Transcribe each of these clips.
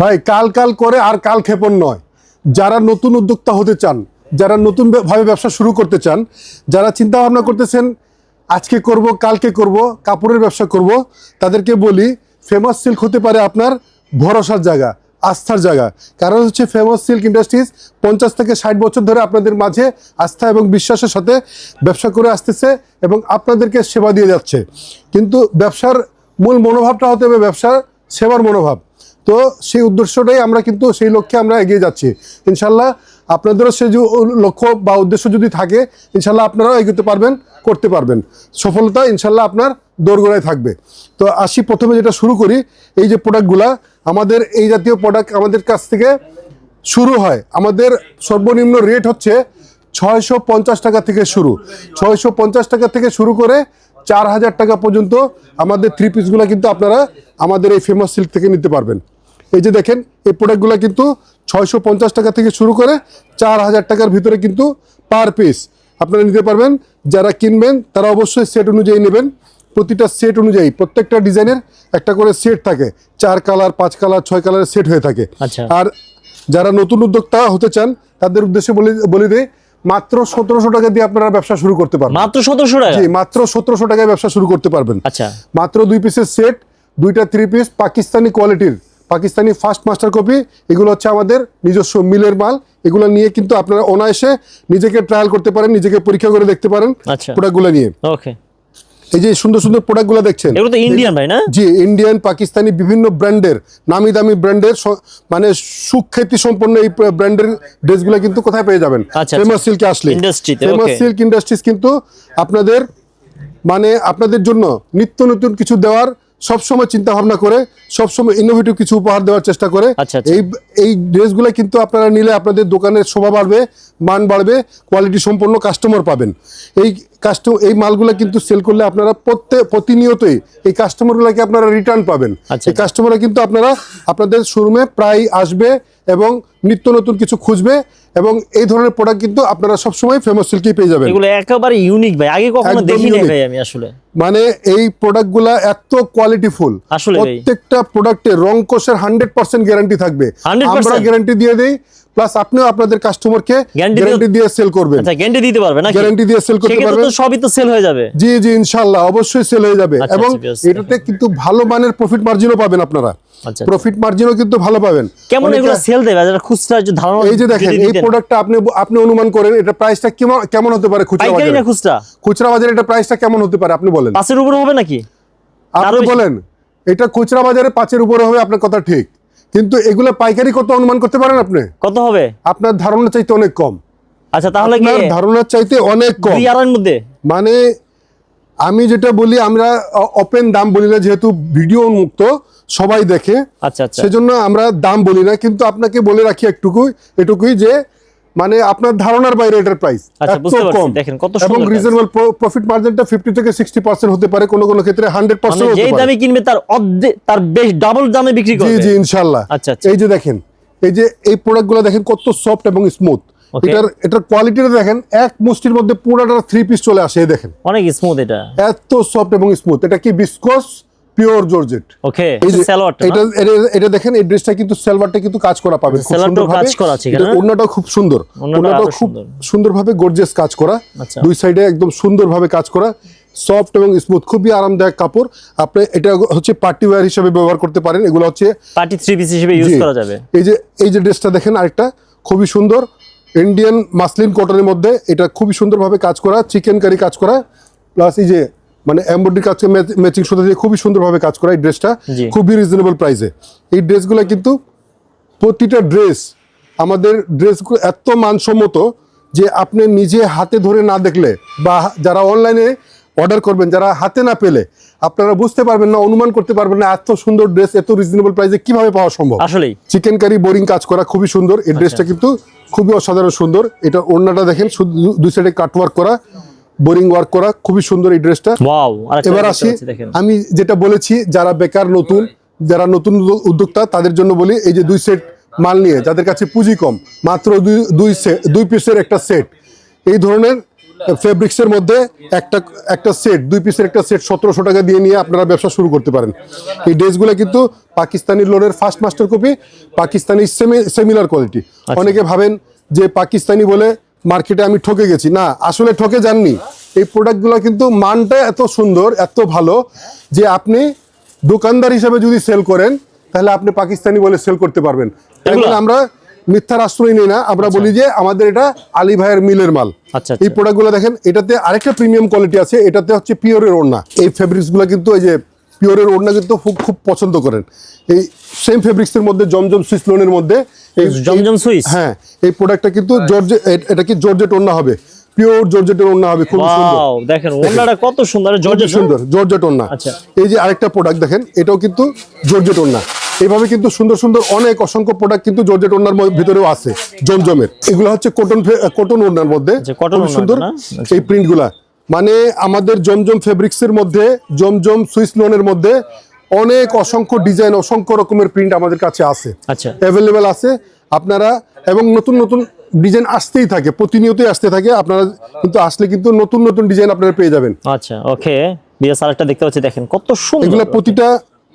ভাই, কাল কাল করে আর কাল ক্ষেপণ নয়। যারা নতুন উদ্যোক্তা হতে চান, যারা নতুন ভাবে ব্যবসা শুরু করতে চান, যারা চিন্তা ভাবনা করতেছেন, আজকে করব, কালকে করব, কাপড়ের ব্যবসা করব, তাদেরকে বলি ফেমাস সিল্ক হতে পারে আপনার ভরসার জায়গা, আস্থার জায়গা। কারণ হচ্ছে ফেমাস সিল্ক ইন্ডাস্ট্রিজ পঞ্চাশ থেকে ষাট বছর ধরে আপনাদের মাঝে আস্থা এবং বিশ্বাসের সাথে ব্যবসা করে আসতেছে এবং আপনাদেরকে সেবা দিয়ে যাচ্ছে। কিন্তু ব্যবসার মূল মনোভাবটা হতে হবে ব্যবসার সেবার মনোভাব। তো সেই উদ্দেশ্যটাই আমরা কিন্তু সেই লক্ষ্যে আমরা এগিয়ে যাচ্ছি। ইনশাল্লাহ আপনাদেরও সে যে লক্ষ্য বা উদ্দেশ্য যদি থাকে ইনশাল্লাহ আপনারাও এগোতে পারবেন, করতে পারবেন। সফলতা ইনশাল্লাহ আপনার দোরগোড়ায় থাকবে। তো আসি, প্রথমে যেটা শুরু করি, এই যে প্রোডাক্টগুলা, আমাদের এই জাতীয় প্রোডাক্ট আমাদের কাছ থেকে শুরু হয়। আমাদের সর্বনিম্ন রেট হচ্ছে ছয়শো পঞ্চাশ টাকা থেকে শুরু। ছয়শো পঞ্চাশ টাকা থেকে শুরু করে চার হাজার টাকা পর্যন্ত আমাদের থ্রি পিসগুলো কিন্তু আপনারা আমাদের এই ফেমাস সিল্ক থেকে নিতে পারবেন। এই যে দেখেন এই প্রোডাক্টগুলো কিন্তু ছয়শো পঞ্চাশ টাকা থেকে শুরু করে চার হাজার টাকার ভিতরে কিন্তু পার পিস আপনারা নিতে পারবেন। যারা কিনবেন তারা অবশ্যই সেট অনুযায়ী নেবেন। প্রতিটা সেট অনুযায়ী প্রত্যেকটা ডিজাইনের একটা করে সেট থাকে। চার কালার পাঁচ কালার ছয় কালারের সেট হয়ে থাকে। আচ্ছা। আর যারা নতুন উদ্যোক্তা হতে চান তাদের উদ্দেশ্যে বলে বলে দেয় মাত্র সতেরোশো টাকা দিয়ে আপনারা ব্যবসা শুরু করতে পারবেন। মাত্র সতেরোশো টাকা? জি মাত্র সতেরোশো টাকায় ব্যবসা শুরু করতে পারবেন। আচ্ছা। মাত্র দুই পিসের সেট দুইটা থ্রি পিস পাকিস্তানি কোয়ালিটির পাকিস্তানি ফার্স্ট মাস্টার কপি এগুলো হচ্ছে আমাদের নিজস্ব মিলের মাল। এগুলো নিয়ে কিন্তু আপনারা অনায়াসে নিজেকে ট্রায়াল করতে পারেন নিজেকে পরীক্ষা করে দেখতে পারেন আচ্ছা। প্রোডাক্টগুলো নিয়ে। ওকে এই যে সুন্দর সুন্দর প্রোডাক্টগুলো দেখছেন? এগুলো তো ইন্ডিয়ান ভাই না? জি ইন্ডিয়ান পাকিস্তানি বিভিন্ন ব্র্যান্ডের নামি দামি ব্র্যান্ডের মানে সুখ্যাতি সম্পন্ন এই ব্র্যান্ডের ড্রেসগুলো কিন্তু কোথায় পেয়ে যাবেন? ফেমাস। সিল্কে আসলে ফেমাস সিল্ক ইন্ডাস্ট্রিজ কিন্তু আপনাদের মানে আপনাদের জন্য নিত্য নতুন কিছু দেওয়ার সবসময় চিন্তা ভাবনা করে সবসময় ইনোভেটিভ কিছু উপহার দেওয়ার চেষ্টা করে আচ্ছা, আচ্ছা। এই এই ড্রেসগুলো কিন্তু আপনারা নিলে আপনাদের দোকানের শোভা বাড়বে মান বাড়বে কোয়ালিটি সম্পন্ন কাস্টমার পাবেন এই কাস্টম এই মালগুলো কিন্তু সেল করলে আপনারা প্রত্যেক প্রতিনিয়তই এই কাস্টমারগুলোকে আপনারা রিটার্ন পাবেন আচ্ছা। এই কাস্টমাররা কিন্তু আপনারা আপনাদের শোরুমে প্রায় আসবে এবং নিত্য নতুন কিছু খুঁজবে এবং এই ধরনের প্রোডাক্ট কিন্তু আপনারা সবসময় ফেমাস সিল্কেই পেয়ে যাবেন। এগুলো একেবারে ইউনিক ভাই। আগে কখনো একদম দেখি নাই unique। ভাই আমি আসলে। মানে এই প্রোডাক্টগুলা এত কোয়ালিটিফুল আসলে প্রত্যেকটা প্রোডাক্টে রং কোষের হান্ড্রেড পার্সেন্ট গ্যারান্টি থাকবে। 100% আমরা গ্যারান্টি দিয়ে দেই প্লাস আপনিও আপনাদের কাস্টমারকে গ্যারান্টি দিয়ে সেল করবেন। আচ্ছা গ্যারান্টি দিতে পারবে না গ্যারান্টি দিয়ে সেল করতে পারবেন তো সবই তো সেল হয়ে যাবে। জি জি ইনশাল্লাহ অবশ্যই সেল হয়ে যাবে। আচ্ছা, এবং আচ্ছা, এটাতে কিন্তু ভালো মানের প্রফিট মার্জিনও পাবেন আপনারা। আচ্ছা। প্রফিট মার্জিনও কিন্তু ভালো পাবেন। কেমন এগুলো সেল দেবে? যারা খুচরা যে ধারণা এই যে দেখেন এই প্রোডাক্টটা আপনি আপনি অনুমান করেন এটা প্রাইসটা কেমন কেমন হতে পারে খুচরা বাজারে? না খুচরা? খুচরা বাজারে এটা প্রাইসটা কেমন হতে পারে আপনি বলেন। পাঁচের উপরে হবে নাকি? আপনি বলেন এটা খুচরা বাজারে পাঁচের উপরে হবে আপনার কথা ঠিক। কিন্তু এগুলা পাইকারি কত অনুমান করতে পারেন আপনি? কত হবে? আপনার ধারণা চাইতে অনেক কম। আচ্ছা তাহলে কি? ধারণার চাইতে অনেক কম। দুই মধ্যে? মানে আমি যেটা বলি আমরা ওপেন দাম বলি না যেহেতু ভিডিও উন্মুক্ত সবাই দেখে। আচ্ছা আচ্ছা। সেজন্য আমরা দাম বলি না কিন্তু আপনাকে বলে রাখি একটুকুই এটুকুই যে মানে আপনার ধারণার বাইরে এটার প্রাইস আচ্ছা, এত কম। দেখেন কত এবং সুন্দর। রিজনেবল প্রফিট মার্জিনটা ফিফটি থেকে সিক্সটি পার্সেন্ট হতে পারে কোনো কোনো ক্ষেত্রে হান্ড্রেড মানে পার্সেন্ট হতে যেই দামে কিনবে তার অর্ধেক তার বেশ ডাবল দামে বিক্রি করবে। জি ইনশাল্লাহ আচ্ছা, আচ্ছা। এই যে দেখেন এই যে এই প্রোডাক্টগুলো দেখেন কত সফট এবং স্মুথ. এটার এটার কোয়ালিটিটা দেখেন এক মুষ্টির মধ্যে পুরোটা থ্রি পিস চলে আসে দেখেন। অনেক স্মুথ এটা। এত সফট এবং স্মুথ এটা কি viscose pure georgette. Okay salwar এটা এটা- দেখেন এই ড্রেসটা কিন্তু সেলভারটা কিন্তু কাজ করা পাবেন খুব সালোয়ারটাও কাজ করা আছে এটা এখানে? ওড়নাটাও খুব সুন্দর। ওড়নাটা খুব সুন্দর। সুন্দরভাবে গর্জিয়াস কাজ করা। আচ্ছা। দুই সাইডে একদম সুন্দরভাবে কাজ করা। সফট এবং স্মুথ খুবই আরামদায়ক কাপড়। আপনি এটা হচ্ছে পার্টি ওয়্যার হিসেবে ব্যবহার করতে পারেন। এগুলো হচ্ছে পার্টি থ্রি পিস হিসেবে ইউজ করা যাবে। এই যে এই যে ড্রেসটা দেখেন আরেকটা খুবই সুন্দর। ইন্ডিয়ান মাসলিন কটনের মধ্যে এটা খুবই সুন্দরভাবে কাজ করা চিকেন কারি কাজ করা। প্লাস এই যে মানে এমব্রয়ডারি কাজ ম্যাচিং সুতা দিয়ে খুবই সুন্দরভাবে কাজ করা এই ড্রেসটা। খুবই রিজনেবল প্রাইসে এই ড্রেসগুলো কিন্তু প্রতিটা ড্রেস আমাদের ড্রেসগুলো এত মানসম্মত যে আপনি নিজে হাতে ধরে না দেখলে বা যারা অনলাইনে অর্ডার করবেন যারা হাতে না পেলে আপনারা বুঝতে পারবেন না অনুমান করতে পারবেন না এত সুন্দর ড্রেস এত রিজনেবল প্রাইসে কীভাবে পাওয়া সম্ভব। আসলেই। চিকেন কারি বোরিং কাজ করা খুবই সুন্দর। এই ড্রেসটা কিন্তু খুবই অসাধারণ সুন্দর। এটা ওড়নাটা দেখেন দুই সাইডে কাট ওয়ার্ক করা। বোরিং ওয়ার্ক করা খুবই সুন্দর এই ড্রেসটা। এবার আসি আমি যেটা বলেছি যারা বেকার নতুন যারা নতুন উদ্যোক্তা তাদের জন্য বলি এই যে দুই সেট মাল নিয়ে যাদের কাছে পুঁজি কম মাত্র দুই দুই দুই পিসের একটা সেট। এই ধরনের ফেব্রিক্সের মধ্যে একটা একটা সেট দুই পিসের একটা সেট সতেরোশো টাকা দিয়ে নিয়ে আপনারা ব্যবসা শুরু করতে পারেন। এই ড্রেসগুলো কিন্তু পাকিস্তানি লোনের first master copy Pakistani similar quality অনেকে ভাবেন যে পাকিস্তানি বলে মার্কেটে আমি ঠকে গেছি। না আসলে ঠকে যাননি। এই প্রোডাক্টগুলো কিন্তু মানটা এত সুন্দর এত ভালো যে আপনি দোকানদার হিসেবে যদি সেল করেন তাহলে আপনি পাকিস্তানি বলে সেল করতে পারবেন। আমরা মিথ্যার আশ্রয় নিই না আমরা বলি যে আমাদের এটা আলী ভাইয়ের মিলের মাল। আচ্ছা, এই আচ্ছা। প্রোডাক্টগুলো দেখেন এটাতে আরেকটা প্রিমিয়াম কোয়ালিটি আছে এটাতে হচ্ছে পিওরের ওড়না। এই ফেব্রিক্সগুলো কিন্তু এই যে পিওরের ওড়না কিন্তু খুব খুব পছন্দ করেন। এই সেম ফেব্রিক্সের মধ্যে জমজম সুইস লোনের মধ্যে এই জমজম সুইস হ্যাঁ এই প্রোডাক্টটা কিন্তু জর্জে এটা কি জর্জেট ওড়না হবে? পিওর জর্জেটের ওড়না হবে খুব সুন্দর। ওয়াও দেখেন ওনাটা কত সুন্দর জর্জেট সুন্দর জর্জেট ওড়না। আচ্ছা। এই যে আরেকটা প্রোডাক্ট দেখেন এটাও কিন্তু জর্জেট ওড়না। এইভাবে কিন্তু সুন্দর সুন্দর অনেক অসংখ্য প্রোডাক্ট কিন্তু জর্জেট ওড়নার ভিতরেও আছে জমজমের। এগুলো হচ্ছে কটন কটন ওড়নার মধ্যে। আচ্ছা, খুবই ওড়না, সুন্দর। না? এই প্রিন্টগুলা মানে আমাদের জমজম ফেব্রিক্সের মধ্যে জমজম সুইস লোনের মধ্যে অনেক অসংখ্য ডিজাইন অসংখ্য রকমের প্রিন্ট আমাদের কাছে আছে। আচ্ছা। অ্যাভেলেবেল আছে। আপনারা এবং নতুন নতুন ডিজাইন আসতেই থাকে প্রতিনিয়তই আসতে থাকে। আপনারা কিন্তু আসলে কিন্তু নতুন নতুন ডিজাইন আপনারা পেয়ে যাবেন। আচ্ছা ওকে। বিএস আরেকটা দেখতে পাচ্ছি দেখেন কত সুন্দর। এগুলো প্রতিটা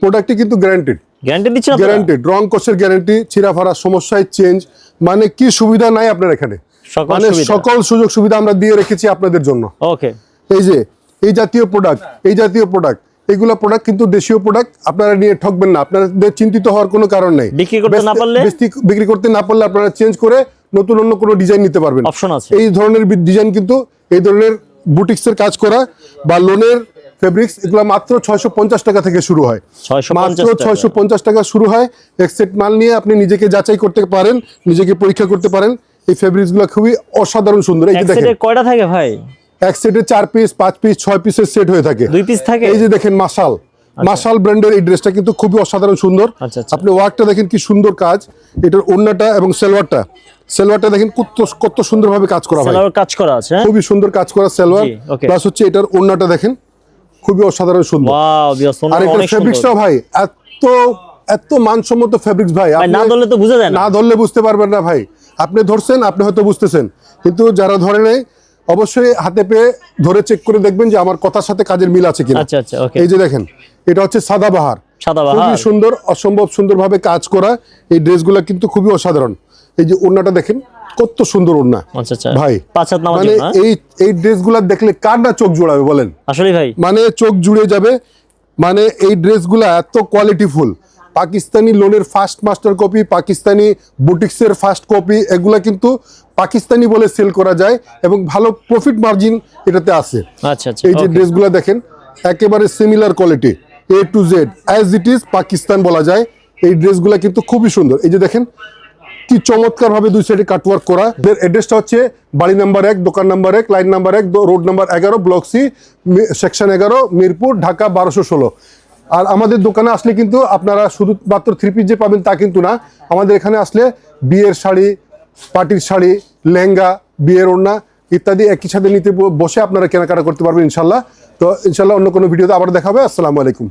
প্রোডাক্টে কিন্তু গ্যারান্টেড গ্যারান্টি দিচ্ছেন আপনারা? গ্যারান্টেড রং কোষের গ্যারান্টি ছিঁড়াফাড়া সমস্যায় চেঞ্জ মানে কি সুবিধা নাই আপনার এখানে। সকল মানে সকল সুযোগ সুবিধা আমরা দিয়ে রেখেছি আপনাদের জন্য। ওকে। এই যে এই জাতীয় প্রোডাক্ট এই জাতীয় প্রোডাক্ট এইগুলো প্রোডাক্ট কিন্তু দেশীয় প্রোডাক্ট আপনারা নিয়ে ঠকবেন না। আপনাদের চিন্তিত হওয়ার কোনো কারণ নেই। বিক্রি করতে না পারলে? বিক্রি করতে না পারলে আপনারা চেঞ্জ করে নতুন অন্য কোনো ডিজাইন নিতে পারবেন। অপশন আছে। এই ধরনের ডিজাইন কিন্তু এই ধরনের বুটিক্সের কাজ করা বা লোনের ফেব্রিক্স এগুলো মাত্র ছয়শো পঞ্চাশ টাকা থেকে শুরু হয়। মাত্র ছয়শো পঞ্চাশ টাকা শুরু হয়। এক সেট মাল নিয়ে আপনি নিজেকে যাচাই করতে পারেন নিজেকে পরীক্ষা করতে পারেন। এই ফেব্রিক্সগুলো খুবই অসাধারণ সুন্দর। এই দেখেন। কয়টা থাকে ভাই? এক সেটে চার পিস পাঁচ পিস ছয় পিসের সেট হয়ে থাকে। দুই পিস থাকে? এই যে দেখেন মাসাল মাসাল ব্র্যান্ডের এই ড্রেসটা কিন্তু খুবই অসাধারণ সুন্দর। আচ্ছা, আচ্ছা। আপনি ওয়ার্কটা দেখেন কি সুন্দর কাজ। এটার ওড়নাটা এবং সেলোয়ারটা সেলোয়ারটা দেখেন কত কত সুন্দরভাবে কাজ করা হয়। কাজ করা আছে হ্যাঁ? খুবই সুন্দর কাজ করা সেলোয়ার। প্লাস হচ্ছে এটার ওড়নাটা দেখেন খুবই অসাধারণ সুন্দর। আর এটার ফেব্রিক্সটাও ভাই এত এত মানসম্মত ফেব্রিক্স ভাই। না আপনি- ধরলে তো বুঝা যায় না। ধরলে বুঝতে পারবেন না ভাই। আপনি ধরছেন আপনি হয়তো বুঝতেছেন। কিন্তু যারা ধরে নেই অবশ্যই হাতে পেয়ে ধরে চেক করে দেখবেন যে আমার কথার সাথে কাজের মিল আছে কিনা। আচ্ছা আচ্ছা ওকে এই যে দেখেন এটা হচ্ছে সাদাবাহার সাদাবাহার। খুবই সুন্দর অসম্ভব সুন্দরভাবে কাজ করা। এই ড্রেসগুলো কিন্তু খুবই অসাধারণ। এই যে ওড়নাটা দেখেন কত সুন্দর ওড়না। আচ্ছা আচ্ছা। ভাই পাঁচ হাত নামাজ মানে না এই এই ড্রেসগুলো দেখলে কার না চোখ জোড়াবে বলেন? আসলে ভাই। মানে চোখ জুড়ে যাবে। মানে এই ড্রেসগুলো এত কোয়ালিটিফুল পাকিস্তানি লোনের ফার্স্ট মাস্টার কপি পাকিস্তানি বুটিক্সের ফার্স্ট কপি এগুলা কিন্তু পাকিস্তানি বলে সেল করা যায় এবং ভালো প্রফিট মার্জিন এটাতে আছে। আচ্ছা আচ্ছা এই যে ড্রেসগুলো দেখেন একেবারে similar quality A to Z as it is Pakistan বলা যায়। এই ড্রেসগুলো কিন্তু খুবই সুন্দর। এই যে দেখেন কি চমৎকার ভাবে দুই সাইডে কাটওয়ার্ক করা। এর অ্যাড্রেসটা হচ্ছে বাড়ি নাম্বার এক দোকান নাম্বার এক লাইন নাম্বার এক রোড নাম্বার এগারো ব্লক সি সেকশন এগারো মিরপুর ঢাকা বারোশো ষোলো। আর আমাদের দোকানে আসলে কিন্তু আপনারা শুধুমাত্র থ্রি পিস যে পাবেন তা কিন্তু না। আমাদের এখানে আসলে বিয়ের শাড়ি পার্টির শাড়ি, লেহেঙ্গা, বিয়ের ওড়না ইত্যাদি একই সাথে নিতে বসে আপনারা কেনাকাটা করতে পারবেন ইনশাল্লাহ। তো ইনশাল্লাহ অন্য কোনো ভিডিওতে আবার দেখাবে আসসালামু আলাইকুম।